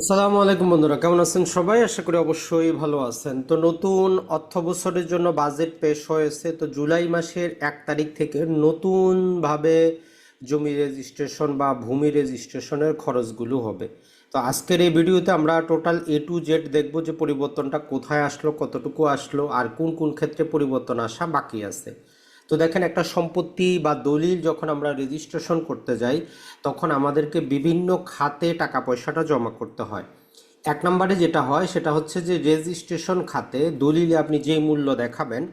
আসসালামু আলাইকুম বন্ধুরা, কেমন আছেন সবাই? আশা করি অবশ্যই ভালো আছেন। তো নতুন অর্থ বছরের জন্য বাজেট পেশ হয়েছে, তো জুলাই মাসের এক তারিখ থেকে নতুনভাবে জমি রেজিস্ট্রেশন বা ভূমি রেজিস্ট্রেশনের খরচগুলো হবে। তো আজকের এই ভিডিওতে আমরা টোটাল এ টু জেড দেখব যে পরিবর্তনটা কোথায় আসলো, কতটুকু আসলো, আর কোন কোন ক্ষেত্রে পরিবর্তন আসা বাকি আছে। তো দেখেন একটা সম্পত্তি বা দলিল যখন আমরা রেজিস্ট্রেশন করতে যাই, তখন আমাদেরকে বিভিন্ন খাতে টাকা পয়সাটা জমা করতে হয়। এক নম্বরে যেটা হয়, সেটা হচ্ছে যে রেজিস্ট্রেশন খাতে দলিলে আপনি যেই মূল্য দেখাবেন,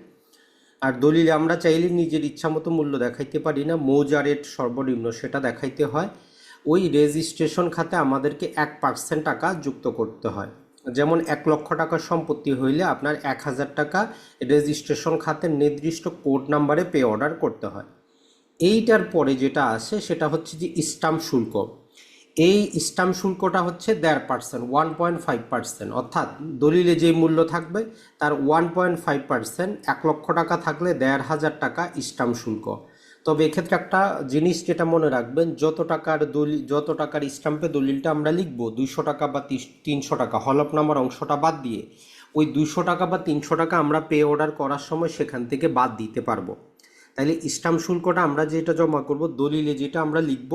আর দলিলে আমরা চাইলে নিজের ইচ্ছামতো মূল্য দেখাইতে পারি না, মৌজা রেট সর্বনিম্ন সেটা দেখাইতে হয়। ওই রেজিস্ট্রেশন খাতে আমাদেরকে এক পার্সেন্ট টাকা যুক্ত করতে হয়। যেমন এক লক্ষ টাকার সম্পত্তি হইলে আপনার এক হাজার টাকা রেজিস্ট্রেশন খাতের নির্দিষ্ট কোড নাম্বারে পে অর্ডার করতে হয়। এইটার পরে যেটা আসে সেটা হচ্ছে যে স্টাম্প শুল্ক। এই স্টাম্প শুল্কটা হচ্ছে দেড় percent, one point five percent. অর্থাৎ দলিলে যে মূল্য থাকবে তার ওয়ান পয়েন্ট ফাইভ পার্সেন্ট, এক লক্ষ টাকা থাকলে দেড় হাজার টাকা স্টাম্প শুল্ক। তবে এক্ষেত্রে একটা জিনিস যেটা মনে রাখবেন, যত টাকার দলিল, যত টাকার স্টাম্পে দলিলটা আমরা লিখব, দুইশো টাকা বা তিনশো টাকা হলফনামার অংশটা বাদ দিয়ে, ওই দুইশো টাকা বা তিনশো টাকা আমরা পে অর্ডার করার সময় সেখান থেকে বাদ দিতে পারব। তাহলে স্টাম্প শুল্কটা আমরা যেটা জমা করব, দলিলে যেটা আমরা লিখব,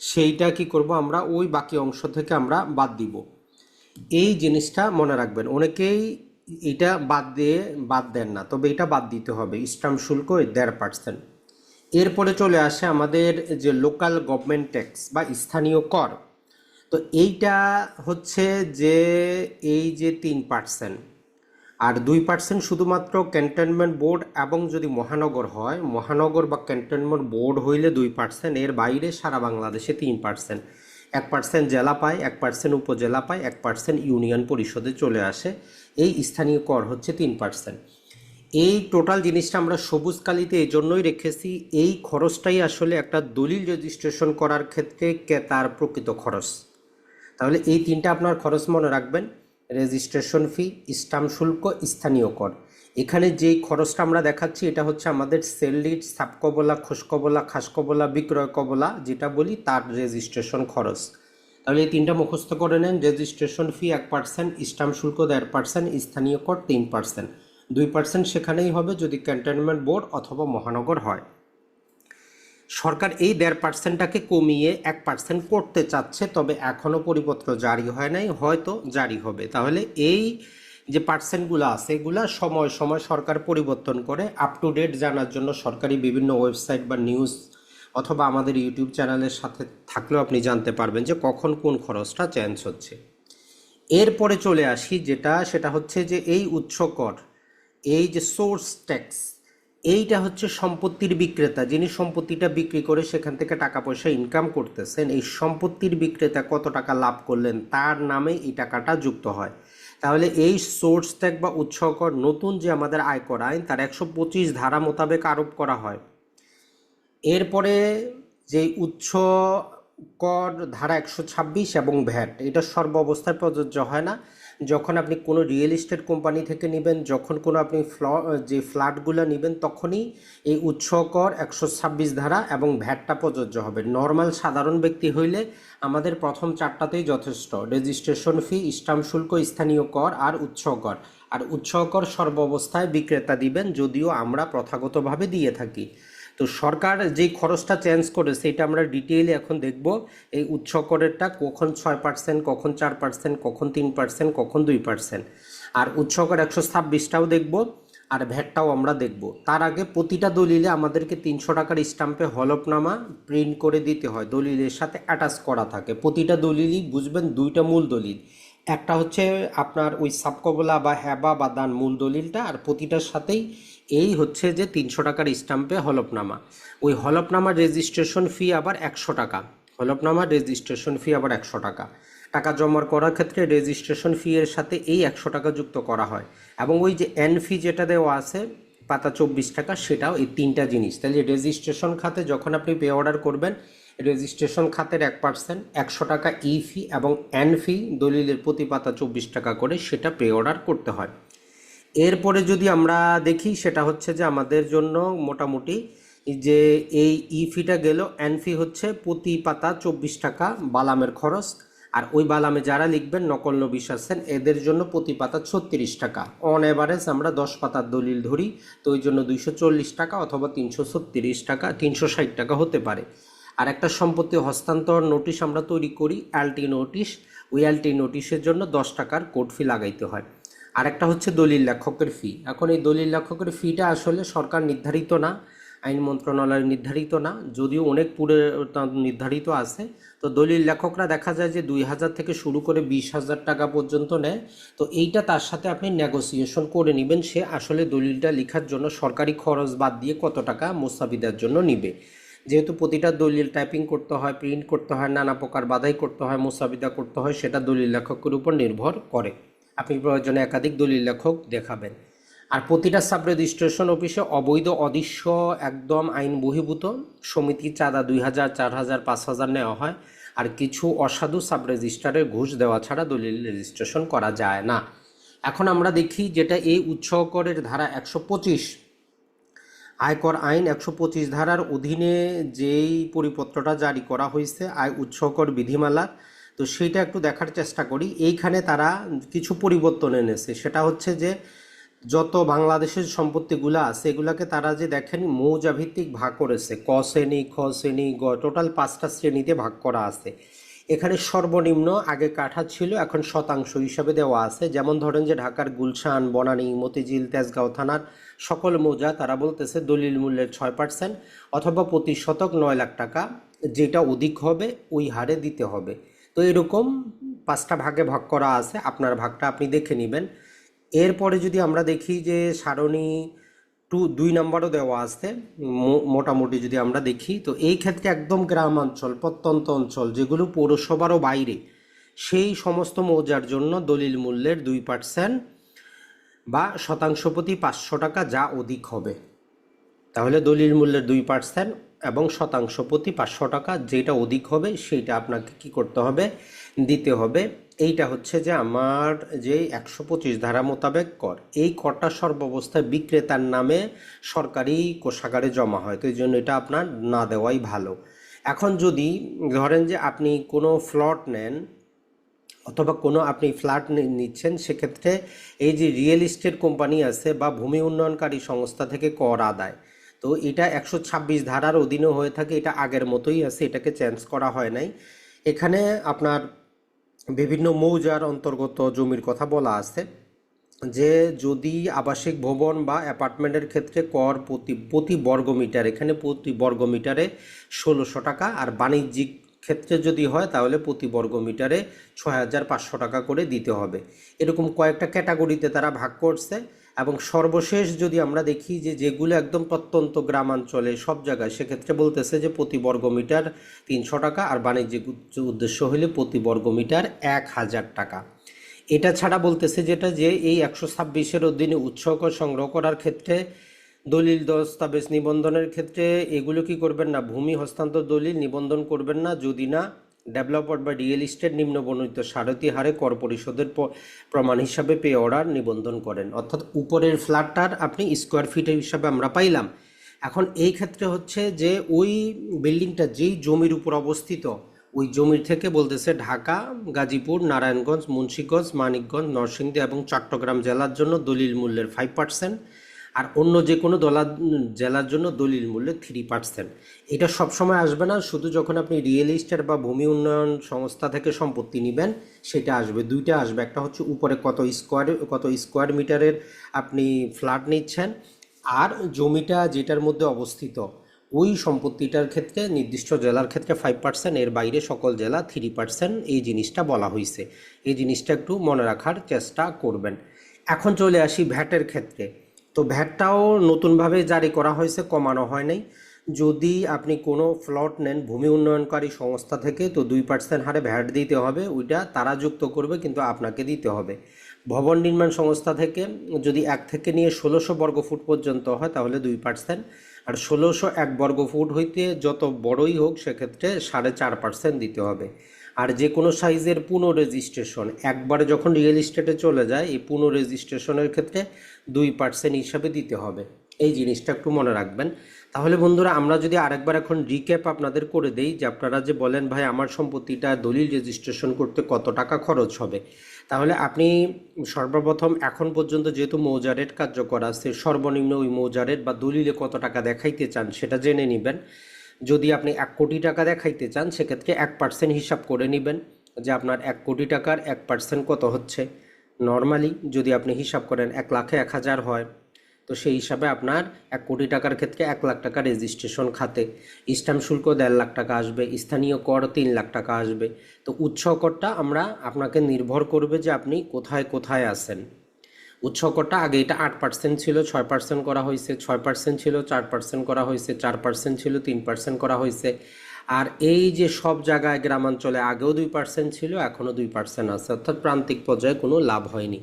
সেইটা কি করব আমরা, ওই বাকি অংশ থেকে আমরা বাদ দিব। এই জিনিসটা মনে রাখবেন, অনেকেই এটা বাদ দিয়ে বাদ দেন না, তবে এটা বাদ দিতে হবে স্টাম্প শুল্ক দেড় পার্সেন্ট। এরপরে চলে আসে আমাদের যে লোকাল গভর্নমেন্ট ট্যাক্স বা স্থানীয় কর। তো এইটা হচ্ছে যে এই যে তিন পার্সেন্ট আর দুই পার্সেন্ট শুধুমাত্র ক্যান্টনমেন্ট বোর্ড এবং যদি মহানগর হয়, মহানগর বা ক্যান্টনমেন্ট বোর্ড হইলে দুই পার্সেন্ট এর বাইরে সারা বাংলাদেশে তিন পার্সেন্ট এক পার্সেন্ট জেলা পায়, এক পার্সেন্ট উপজেলা পায়, এক পার্সেন্ট ইউনিয়ন পরিষদে চলে আসে। এই স্থানীয় কর হচ্ছে তিন পার্সেন্ট এই টোটাল জিনিসটা আমরা সবুজ কালিতে এই জন্যই রেখেছি। এই খরচটাই আসলে একটা দলিল রেজিস্ট্রেশন করার ক্ষেত্রে তার প্রকৃত খরচ। তাহলে এই তিনটা আপনার খরচ মনে রাখবেন। রেজিস্ট্রেশন ফি স্টাম্প শুল্ক, স্থানীয় কর। এখানে যেই খরচটা আমরা দেখাচ্ছি, এটা হচ্ছে আমাদের সেল লিড সাবকবলা খোসকবলা খাসকবলা বিক্রয় কবলা, যেটা বলি তার রেজিস্ট্রেশন খরচ। তাহলে এই তিনটা মুখস্থ করে নেন। রেজিস্ট্রেশন ফি এক পার্সেন্ট স্টাম্প শুল্ক দেড় পার্সেন্ট স্থানীয় কর তিন পার্সেন্ট দুই পার্সেন্ট সেখানেই হবে যদি ক্যান্টনমেন্ট বোর্ড অথবা মহানগর হয়। সরকার এই দেড় পার্সেন্টটাকে কমিয়ে এক পার্সেন্ট করতে চাচ্ছে, তবে এখনও পরিপত্র জারি হয় নাই, হয়তো জারি হবে। তাহলে এই যে পার্সেন্টগুলো আছে, এগুলা সময় সময় সরকার পরিবর্তন করে আপ টু ডেট জানার জন্য সরকারি বিভিন্ন ওয়েবসাইট বা নিউজ অথবা আমাদের ইউটিউব চ্যানেলের সাথে থাকলেও আপনি জানতে পারবেন যে কখন কোন খরচটা চেঞ্জ হচ্ছে। এরপরে চলে আসি, যেটা সেটা হচ্ছে যে এই উৎস কর এই যে সোর্স ট্যাক্স এইটা হচ্ছে সম্পত্তির বিক্রেতা। যিনি সম্পত্তিটা বিক্রি করে সেখান থেকে টাকা পয়সা ইনকাম করতেছেন, এই সম্পত্তির বিক্রেতা কত টাকা লাভ করলেন, তার নামে এই টাকাটা যুক্ত হয়। তাহলে এই সোর্স ট্যাগ বা উৎসকর নতুন যে আমাদের আয়কর আইন, তার একশো পঁচিশ ধারা মোতাবেক আরোপ করা হয়। এরপরে যে উৎস কর ধারা একশো ছাব্বিশ এবং ভ্যাট, এটা সর্ব অবস্থায় প্রযোজ্য হয় না। যখন আপনি কোনো রিয়েল এস্টেট কোম্পানি থেকে নেবেন, যখন কোনো আপনি ফ্ল যে ফ্ল্যাটগুলো নেবেন, তখনই এই উৎস কর একশো ছাব্বিশ ধারা এবং ভ্যাটটা প্রযোজ্য হবে। নর্মাল সাধারণ ব্যক্তি হইলে আমাদের প্রথম চারটাতেই যথেষ্ট। রেজিস্ট্রেশন ফি স্টাম্প শুল্ক, স্থানীয় কর আর উৎস কর আর উৎস কর সর্ব অবস্থায় বিক্রেতা দিবেন, যদিও আমরা প্রথাগতভাবে দিয়ে থাকি। তো সরকার যেই খরচটা চেঞ্জ করে সেটা আমরা ডিটেইলে এখন দেখব। এই উৎস করেরটা কখন ছয় পার্সেন্ট কখন চার পার্সেন্ট কখন তিন পার্সেন্ট কখন দুই পার্সেন্ট আর উৎস কর একশো ছাব্বিশটাও দেখব আর ভ্যাটটাও আমরা দেখব। তার আগে প্রতিটা দলিলে আমাদেরকে তিনশো টাকার স্টাম্পে হলফনামা প্রিন্ট করে দিতে হয়। দলিলের সাথে অ্যাটাচ করা থাকে। প্রতিটা দলিলই বুঝবেন দুইটা মূল দলিল। একটা হচ্ছে আপনার ওই সাবকবলা বা হ্যাবা বা দান মূল দলিলটা আর প্রতিটার সাথেই এই হচ্ছে যে তিনশো টাকার স্টাম্পে হলফনামা। ওই হলফনামার রেজিস্ট্রেশন ফি আবার একশো টাকা। হলফনামার রেজিস্ট্রেশন ফি আবার একশো টাকা। টাকা জমা করার ক্ষেত্রে রেজিস্ট্রেশন ফি এর সাথে এই একশো টাকা যুক্ত করা হয়। এবং ওই যে এন ফি যেটা দেওয়া আছে, পাতা চব্বিশ টাকা সেটাও এই তিনটা জিনিস। তাহলে রেজিস্ট্রেশন খাতে যখন আপনি পে অর্ডার করবেন, রেজিস্ট্রেশন খাতের এক পার্সেন্ট একশো টাকা ই ফি এবং এন ফি দলিলের প্রতি পাতা চব্বিশ টাকা করে সেটা পে অর্ডার করতে হয়। এরপরে যদি আমরা দেখি, সেটা হচ্ছে যে আমাদের জন্য মোটামুটি যে এই ই ফিটা গেল, এন ফি হচ্ছে প্রতি পাতা চব্বিশ টাকা বালামের খরচ, আর ওই বালামে যারা লিখবেন, নকল নবিশ আছেন এদের জন্য প্রতি পাতা ছত্রিশ টাকা। অন এভারেজ আমরা দশ পাতার দলিল ধরি, তো ওই জন্য দুইশো চল্লিশ টাকা অথবা তিনশো ছত্রিশ টাকা, তিনশো ষাট টাকা হতে পারে। আর একটা সম্পত্তি হস্তান্তর নোটিশ আমরা তৈরি করি অ্যালটি নোটিশ ওই অ্যালটি নোটিশের জন্য দশ টাকার কোর্ট ফি লাগাইতে হয়। আরেকটা হচ্ছে দলিল লেখকের ফি এখন এই দলিল লেখকের ফিটা আসলে সরকার নির্ধারিত না, আইন মন্ত্রণালয় নির্ধারিত না, যদিও অনেক পুরে নির্ধারিত আছে। তো দলিল লেখকরা দেখা যায় যে দুই হাজার থেকে শুরু করে বিশ হাজার টাকা পর্যন্ত নেয়। তো এইটা তার সাথে আপনি নেগোসিয়েশন করে নেবেন, সে আসলে দলিলটা লেখার জন্য সরকারি খরচ বাদ দিয়ে কত টাকা মোস্তাবিদার জন্য নিবে। যেহেতু প্রতিটা দলিল টাইপিং করতে হয় প্রিন্ট করতে হয়, নানা প্রকার বাধাই করতে হয়, মোসাবিদা করতে হয়, সেটা দলিল লেখকের উপর নির্ভর করে। আপনি প্রয়োজনে একাধিক দলিল লেখক দেখাবেন। আর প্রতিটা সাব রেজিস্ট্রেশন অফিসে অবৈধ, অদৃশ্য, একদম আইন বহির্ভূত সমিতি চাঁদা দুই হাজার, চার হাজার, পাঁচ হাজার নেওয়া হয়। আর কিছু অসাধু সাব রেজিস্ট্রারের ঘুষ দেওয়া ছাড়া দলিল রেজিস্ট্রেশন করা যায় না। এখন আমরা দেখি যেটা এই উৎসব করের ধারা একশো পঁচিশ। আয়কর আইন একশো পঁচিশ ধারার অধীনে যেই পরিপত্রটা জারি করা হয়েছে, আয় উৎসকর বিধিমালা তো সেইটা একটু দেখার চেষ্টা করি। এইখানে তারা কিছু পরিবর্তন এনেছে। সেটা হচ্ছে যে, যত বাংলাদেশের সম্পত্তিগুলো আছে, এগুলাকে তারা যে দেখেন মৌজা ভিত্তিক ভাগ করেছে। ক শ্রেণি, খ শ্রেণি, গ, টোটাল পাঁচটা শ্রেণীতে ভাগ করা আছে। এখানে সর্বনিম্ন আগে কাঠা ছিল, এখন শতাংশ হিসাবে দেওয়া আছে। যেমন ধরেন যে, ঢাকার গুলশান, বনানী, মতিঝিল, তেজগাঁও থানার সকল মৌজা তারা বলতেছে দলিল মূল্যের ছয় পার্সেন্ট অথবা প্রতি শতক নয় লাখ টাকা। যেটা অধিক হবে, ওই হারে দিতে হবে। তো এরকম পাঁচটা ভাগে ভাগ করা আছে, আপনার ভাগটা আপনি দেখে নেবেন। এরপরে যদি আমরা দেখি যে সারণী টু দুই নম্বরও দেওয়া আছে মোটামুটি যদি আমরা দেখি, তো এই ক্ষেত্রে একদম গ্রামাঞ্চল, প্রত্যন্ত অঞ্চল, যেগুলো পৌরসভারও বাইরে, সেই সমস্ত মৌজার জন্য দলিল মূল্যের দুই পার্সেন্ট বা শতাংশ প্রতি পাঁচশো টাকা যা অধিক হবে। তাহলে দলিল মূল্যের দুই পার্সেন্ট এবং শতাংশ প্রতি পাঁচশো টাকা, যেটা অধিক হবে সেইটা আপনাকে কি করতে হবে, দিতে হবে। এইটা হচ্ছে যে আমার যে একশো পঁচিশ ধারা মোতাবেক কর, এই করটা সর্বাবস্থায় বিক্রেতার নামে সরকারি কোষাগারে জমা হয়, তো এই জন্য এটা আপনার না দেওয়াই ভালো। এখন যদি ধরেন যে আপনি কোনো ফ্লট নেন অথবা কোনো আপনি ফ্ল্যাট নিচ্ছেন, সেক্ষেত্রে এই যে রিয়েল এস্টেট কোম্পানি আছে বা ভূমি উন্নয়নকারী সংস্থা থেকে কর আদায় তো এটা একশো ছাব্বিশ ধারার অধীনে হয়ে থাকে, এটা আগের মতোই আছে, এটাকে চেঞ্জ করা হয় নাই। এখানে আপনার বিভিন্ন মৌজার অন্তর্গত জমির কথা বলা আছে, যে যদি আবাসিক ভবন বা অ্যাপার্টমেন্টের ক্ষেত্রে কর প্রতি প্রতি বর্গ মিটার, এখানে প্রতি বর্গ মিটারে ষোলোশো টাকা, আর বাণিজ্যিক ক্ষেত্রে যদি হয় তাহলে প্রতি বর্গ মিটারে ছয় হাজার পাঁচশো টাকা করে দিতে হবে। এরকম কয়েকটা ক্যাটাগরিতে তারা ভাগ করছে। এবং সর্বশেষ যদি আমরা দেখি যে যেগুলো একদম প্রত্যন্ত গ্রামাঞ্চলে সব জায়গায়, সেক্ষেত্রে বলতেছে যে প্রতি বর্গ মিটার তিনশো টাকা আর বাণিজ্যিক উদ্দেশ্য হলে প্রতি বর্গ মিটার এক হাজার টাকা। এটা ছাড়া বলতেছে যেটা যে এই একশো ছাব্বিশের অধীনে উৎসকর সংগ্রহ করার ক্ষেত্রে, দলিল দস্তাবেজ নিবন্ধনের ক্ষেত্রে এগুলো কি করবেন না? ভূমি হস্তান্তর দলিল নিবন্ধন করবেন না, যদি না ডেভেলপার বা রিয়েল এস্টেট নিম্নবর্ণিত সারথি হারে কর পরিশোধের প্রমাণ হিসাবে পে অর্ডার নিবন্ধন করেন। অর্থাৎ উপরের ফ্ল্যাটটার আপনি স্কোয়ার ফিট হিসাবে আমরা পাইলাম। এখন এই ক্ষেত্রে হচ্ছে যে ওই বিল্ডিংটা যেই জমির উপর অবস্থিত, ওই জমির থেকে বলতেছে ঢাকা, গাজীপুর, নারায়ণগঞ্জ, মুন্সীগঞ্জ, মানিকগঞ্জ, নরসিংদী এবং চট্টগ্রাম জেলার জন্য দলিল মূল্যের ফাইভ পার্সেন্ট আর অন্য যে কোনো দলা, জেলার জন্য দলিল মূল্যে থ্রি পার্সেন্ট এটা সবসময় আসবে না, শুধু যখন আপনি রিয়েল এস্টেট বা ভূমি উন্নয়ন সংস্থা থেকে সম্পত্তি নেবেন, সেটা আসবে। দুইটা আসবে। একটা হচ্ছে উপরে কত স্কোয়ার কত স্কোয়ার মিটারের আপনি ফ্ল্যাট নিচ্ছেন, আর জমিটা যেটার মধ্যে অবস্থিত, ওই সম্পত্তিটার ক্ষেত্রে, নির্দিষ্ট জেলার ক্ষেত্রে ফাইভ পার্সেন্ট এর বাইরে সকল জেলা থ্রি পার্সেন্ট এই জিনিসটা বলা হয়েছে এই জিনিসটা একটু মনে রাখার চেষ্টা করবেন। এখন চলে আসি ভ্যাটের ক্ষেত্রে। তো ভ্যাটটাও নতুনভাবে জারি করা হয়েছে, কমানো হয় নাই। যদি আপনি কোনো ফ্লট নেন, ভূমি উন্নয়নকারী সংস্থা থেকে, তো দুই পার্সেন্ট হারে ভ্যাট দিতে হবে, ওইটা তারা যুক্ত করবে, কিন্তু আপনাকে দিতে হবে। ভবন নির্মাণ সংস্থা থেকে যদি এক থেকে নিয়ে ষোলোশো বর্গ ফুট পর্যন্ত হয়, তাহলে দুই পার্সেন্ট। আর ষোলোশো এক বর্গ ফুট হইতে যত বড়ই হোক, সেক্ষেত্রে সাড়ে চার পার্সেন্ট দিতে হবে। আর যে কোনো সাইজের পুনঃ রেজিস্ট্রেশন একবারে যখন রিয়েল এস্টেটে চলে যায়, এই পুনঃ রেজিস্ট্রেশনের ক্ষেত্রে দুই পার্সেন্ট হিসাবে দিতে হবে। এই জিনিসটা একটু মনে রাখবেন। তাহলে বন্ধুরা, আমরা যদি আরেকবার এখন রিক্যাপ আপনাদের করে দেই, যে আপনারা যে বলেন, ভাই, আমার সম্পত্তিটা দলিল রেজিস্ট্রেশন করতে কত টাকা খরচ হবে? তাহলে আপনি সর্বপ্রথম এখন পর্যন্ত যেহেতু মৌজা রেট কার্যকর আছে, সর্বনিম্ন ওই মৌজা রেট বা দলিলে কত টাকা দেখাইতে চান, সেটা জেনে নেবেন। যদি আপনি এক কোটি টাকা দেখাইতে চান, সেক্ষেত্রে এক পার্সেন্ট হিসাব করে নেবেন যে আপনার এক কোটি টাকার এক পার্সেন্ট কত হচ্ছে। নর্মালি যদি আপনি হিসাব করেন এক লাখে এক হাজার হয়, তো সেই হিসাবে আপনার এক কোটি টাকার ক্ষেত্রে এক লাখ টাকা রেজিস্ট্রেশন খাতে। স্ট্যাম্প শুল্ক দেড় লাখ টাকা আসবে, স্থানীয় কর তিন লাখ টাকা আসবে। তো উৎস করটা আমরা আপনাকে নির্ভর করবে যে আপনি কোথায় কোথায় আছেন। উৎস করটা আগে এটা আট পার্সেন্ট ছিল, ছয় পার্সেন্ট করা হয়েছে, ছয় পার্সেন্ট ছিল, চার পার্সেন্ট করা হয়েছে, চার পার্সেন্ট ছিল, তিন পার্সেন্ট করা হয়েছে। আর এই যে সব জায়গায় গ্রামাঞ্চলে আগেও দুই পার্সেন্ট ছিল, এখনও দুই পার্সেন্ট আছে। অর্থাৎ প্রান্তিক পর্যায়ে কোনো লাভ হয়নি।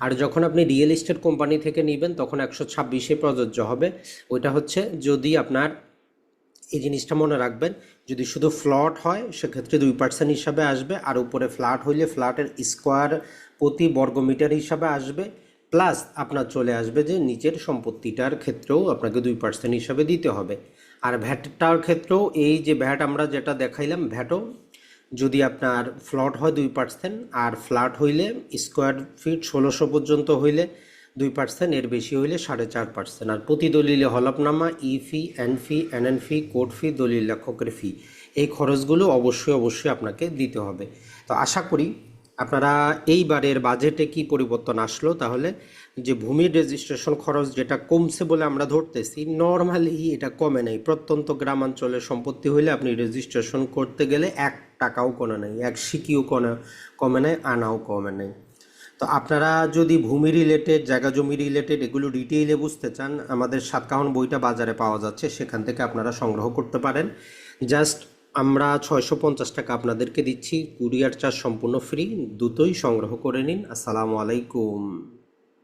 আর যখন আপনি রিয়েল এস্টেট কোম্পানি থেকে নেবেন, তখন একশো ছাব্বিশে প্রযোজ্য হবে। ওইটা হচ্ছে যদি আপনার এই জিনিসটা মনে রাখবেন, যদি শুধু ফ্লট হয়, সেক্ষেত্রে দুই পার্সেন্ট হিসাবে আসবে। আর উপরে ফ্ল্যাট হইলে ফ্ল্যাটের স্কোয়ার প্রতি বর্গমিটার হিসাবে আসবে। প্লাস আপনার চলে আসবে যে নিচের সম্পত্তিটার ক্ষেত্রেও আপনাকে দুই পার্সেন্ট হিসাবে দিতে হবে। আর ভ্যাটটার ক্ষেত্রেও এই যে ভ্যাট আমরা যেটা দেখাইলাম, ভ্যাটও যদি আপনার ফ্লট হয় দুই পার্সেন্ট আর ফ্ল্যাট হইলে স্কোয়ার ফিট ষোলোশো পর্যন্ত হইলে দুই পার্সেন্ট এর বেশি হইলে সাড়ে চার পার্সেন্ট আর প্রতি দলিলে হলফনামা, E fee, N fee N N fee court fee, দলিল লেখকের ফি, এই খরচগুলো অবশ্যই অবশ্যই আপনাকে দিতে হবে। তো আশা করি আপনারা এইবারের বাজেটে কি পরিবর্তন আসলো? তাহলে যে ভূমির রেজিস্ট্রেশন খরচ যেটা কমছে বলে আমরা ধরতেছি নর্মালি এটা কমে নাই। প্রত্যন্ত গ্রামাঞ্চলে সম্পত্তি হইলে আপনি রেজিস্ট্রেশন করতে গেলে এক টাকাও কমে নাই, এক সিকিও কমে কমে নাই, আনাও কমে নাই। তো আপনারা যদি ভূমি রিলেটেড জায়গা জমি রিলেটেড এগুলো ডিটেইলে বুঝতে চান, আমাদের সাতকাহন বইটা বাজারে পাওয়া যাচ্ছে, সেখান থেকে আপনারা সংগ্রহ করতে পারেন। জাস্ট আমরা ছয়শো পঞ্চাশ টাকা আপনাদেরকে দিচ্ছি, কুরিয়ার চার্জ সম্পূর্ণ ফ্রি, দুটোই সংগ্রহ করে নিন। আসসালামু আলাইকুম।